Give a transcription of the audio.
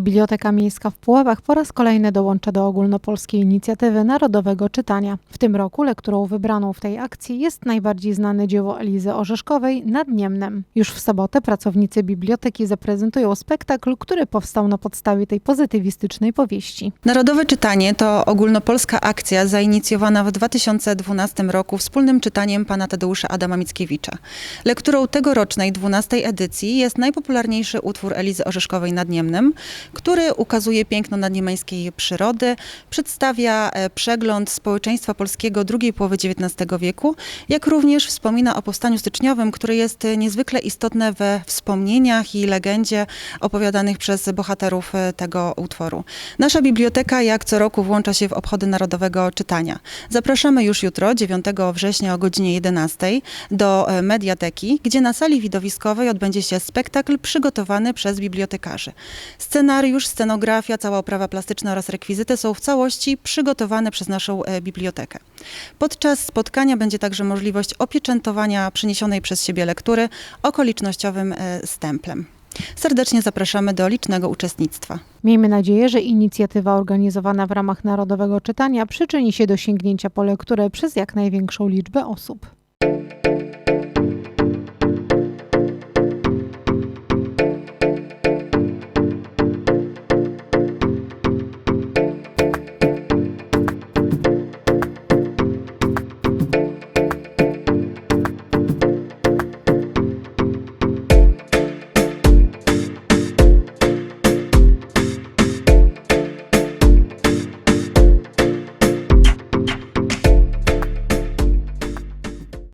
Biblioteka Miejska w Puławach po raz kolejny dołącza do ogólnopolskiej inicjatywy Narodowego Czytania. W tym roku lekturą wybraną w tej akcji jest najbardziej znane dzieło Elizy Orzeszkowej Nad Niemnem. Już w sobotę pracownicy biblioteki zaprezentują spektakl, który powstał na podstawie tej pozytywistycznej powieści. Narodowe Czytanie to ogólnopolska akcja zainicjowana w 2012 roku wspólnym czytaniem pana Tadeusza Adama Mickiewicza. Lekturą tegorocznej 12 edycji jest najpopularniejszy utwór Elizy Orzeszkowej Nad Niemnem, który ukazuje piękno nadniemeńskiej przyrody, przedstawia e, przegląd społeczeństwa polskiego drugiej połowy XIX wieku, jak również wspomina o powstaniu styczniowym, które jest niezwykle istotne we wspomnieniach i legendzie opowiadanych przez bohaterów e, tego utworu. Nasza biblioteka jak co roku włącza się w obchody Narodowego Czytania. Zapraszamy już jutro, 9 września o godzinie 11 do e, Mediateki, gdzie na sali widowiskowej odbędzie się spektakl przygotowany przez bibliotekarzy. Scenariusz, scenografia, cała oprawa plastyczna oraz rekwizyty są w całości przygotowane przez naszą e, bibliotekę. Podczas spotkania będzie także możliwość opieczętowania przyniesionej przez siebie lektury okolicznościowym e, stemplem. Serdecznie zapraszamy do licznego uczestnictwa. Miejmy nadzieję, że inicjatywa organizowana w ramach Narodowego Czytania przyczyni się do sięgnięcia po lekturę przez jak największą liczbę osób.